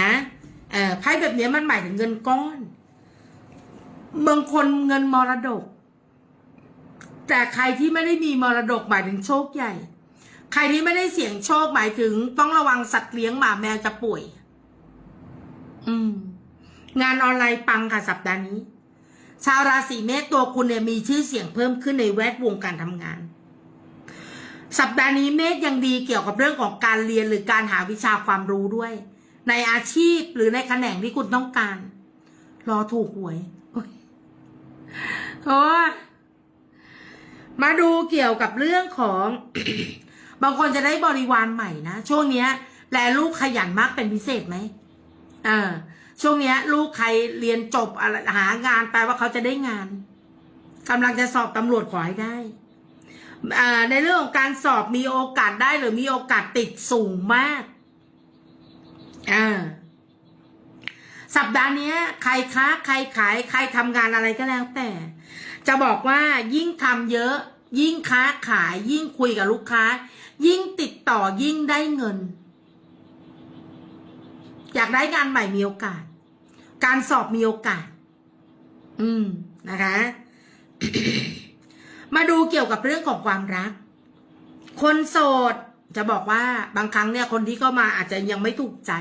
นะเออไพ่แบบนี้มันหมายถึงเงินก้อนบางคนเงินมรดก แต่ใครที่ไม่ได้มีมรดกหมายถึงโชคใหญ่ ใครที่ไม่ได้เสี่ยงโชคหมายถึง ต้องระวังสัตว์เลี้ยงหมาแมวจะป่วย อืม งานออนไลน์ปังค่ะสัปดาห์นี้ ชาวราศีเมษตัวคุณเนี่ยมีชื่อเสียงเพิ่มขึ้นในแวดวงการทำงาน สัปดาห์นี้เมษยังดีเกี่ยวกับเรื่องของการเรียนหรือการหาวิชาความรู้ด้วย ในอาชีพหรือในแขนงที่คุณต้องการ รอถูกหวยโอ้มาดูเกี่ยวกับเรื่องของ บางคนจะได้บริวารใหม่นะช่วงเนี้ย แลลูกขยันมากเป็นพิเศษไหมเออช่วงเนี้ย ลูกใครเรียนจบหางานแปลว่าเขาจะได้งานกำลังจะสอบตำรวจขอให้ได้อ่าในเรื่องของการสอบมีโอกาสได้หรือมีโอกาสติดสูงมาก อ่าสัปดาห์นี้ใครค้าใครขาย ใครทำงานอะไรก็แล้วแต่ จะบอกว่ายิ่งทำเยอะ ยิ่งค้าขาย ยิ่งคุยกับลูกค้า ยิ่งติดต่อยิ่งได้เงิน อยากได้งานใหม่มีโอกาส การสอบมีโอกาส อืมนะคะ มาดูเกี่ยวกับเรื่องของความรัก คนโสด จะบอกว่าบางครั้งเนี่ยคนที่เข้ามาอาจจะยังไม่ถูกใจ